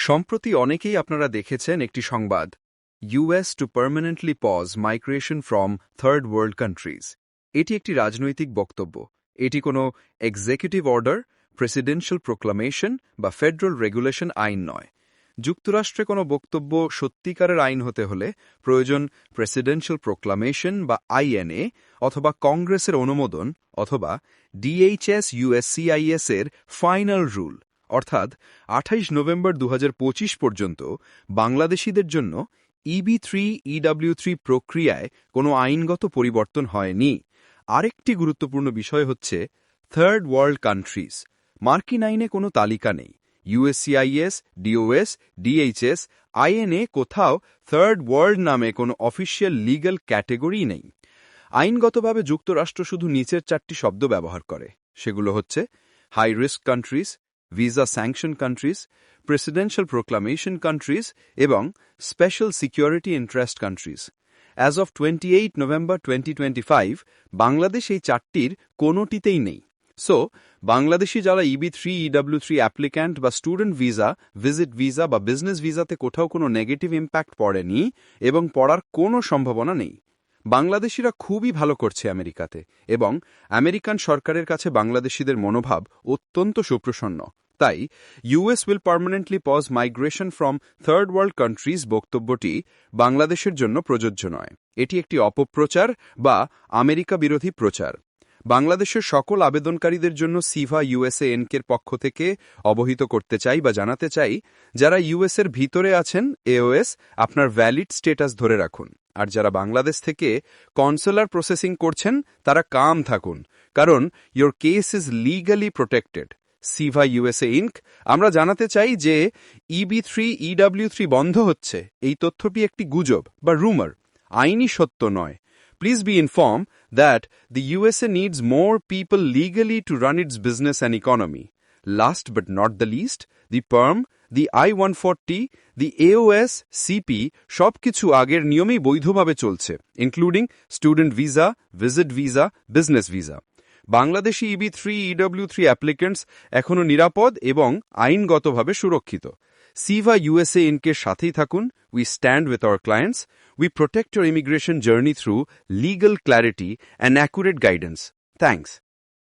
সম্প্রতি অনেকেই আপনারা দেখেছেন একটি সংবাদ US to permanently pause migration from third world countries এটি একটি রাজনৈতিক বক্তব্য। এটি কোনো এক্সিকিউটিভ অর্ডার প্রেসিডেন্সিয়াল প্রোক্লামেশন বা ফেডারেল রেগুলেশন আইন নয়। যুক্তরাষ্ট্রে কোনো বক্তব্য সত্যিকারের আইন হতে হলে প্রয়োজন প্রেসিডেন্সিয়াল প্রোক্লামেশন বা আইএনএ অথবা কংগ্রেসের অনুমোদন অথবা ডিএইচএস ইউএসসিআইএস এর ফাইনাল রুল অর্থাৎ আঠাইশ নভেম্বর দু হাজার পঁচিশ পর্যন্ত বাংলাদেশিদের জন্য ইবি থ্রি ইডাব্লিউ থ্রি প্রক্রিয়ায় কোনো আইনগত পরিবর্তন হয়নি। আরেকটি গুরুত্বপূর্ণ বিষয় হচ্ছে থার্ড ওয়ার্ল্ড কান্ট্রিজ মার্কিন আইনে কোনো তালিকা নেই। ইউএসসিআইএস ডিওএস ডিএইচএস আইএনএ কোথাও থার্ড ওয়ার্ল্ড নামে কোনো অফিসিয়াল লিগ্যাল ক্যাটেগরি নেই। আইনগতভাবে যুক্তরাষ্ট্র শুধু নিচের চারটি শব্দ ব্যবহার করে, সেগুলো হচ্ছে high risk countries visa sanction countries presidential proclamation countries এবং special security interest countries. As of twenty eight November twenty twenty five Bangladesh এই চারটির কোনোটিতেই নেই। সো বাংলাদেশি যারা EB three EW three applicant বা স্টুডেন্ট ভিসা ভিজিট ভিসা বা business ভিসাতে কোথাও কোনো নেগেটিভ ইম্প্যাক্ট পড়েনি এবং পড়ার কোনো সম্ভাবনা নেই। বাংলাদেশিরা খুবই ভালো করছে আমেরিকাতে এবং আমেরিকান সরকারের কাছে বাংলাদেশিদের মনোভাব অত্যন্ত সুপ্রসন্ন। তাই US will permanently pause migration from third world countries বক্তব্যটি বাংলাদেশের জন্য প্রযোজ্য নয়। এটি একটি অপপ্রচার বা আমেরিকা বিরোধী প্রচার। বাংলাদেশের সকল আবেদনকারীদের জন্য সিভা ইউএসএ এনকের পক্ষ থেকে অবহিত করতে চাই বা জানাতে চাই, যারা ইউএসের ভিতরে আছেন এওএস আপনার ভ্যালিড স্টেটাস ধরে রাখুন। আর যারা বাংলাদেশ থেকে কনসুলার প্রসেসিং করছেন, তারা কাম থাকুন, কারণ your case is legally protected Siva USA Inc আমরা জানাতে চাই যে ইবি থ্রি ইডাব্লিউ থ্রি বন্ধ হচ্ছে। এই তথ্যটি একটি গুজব বা রুমার আইনি সত্য নয়। Please be inform that be USA needs more people legally to run its business and its last but not the least not the least, I one the I-140, CP AOS, CP সবকিছু আগের নিয়মেই বৈধভাবে চলছে including student visa visit visa business visa Bangladeshi EB three EW three applicants এখনও নিরাপদ এবং আইনগতভাবে সুরক্ষিত সিভা ইউএসএ ইনকের সাথেই থাকুন we stand with our clients we protect immigration journey through through clarity and accurate guidance. Thanks.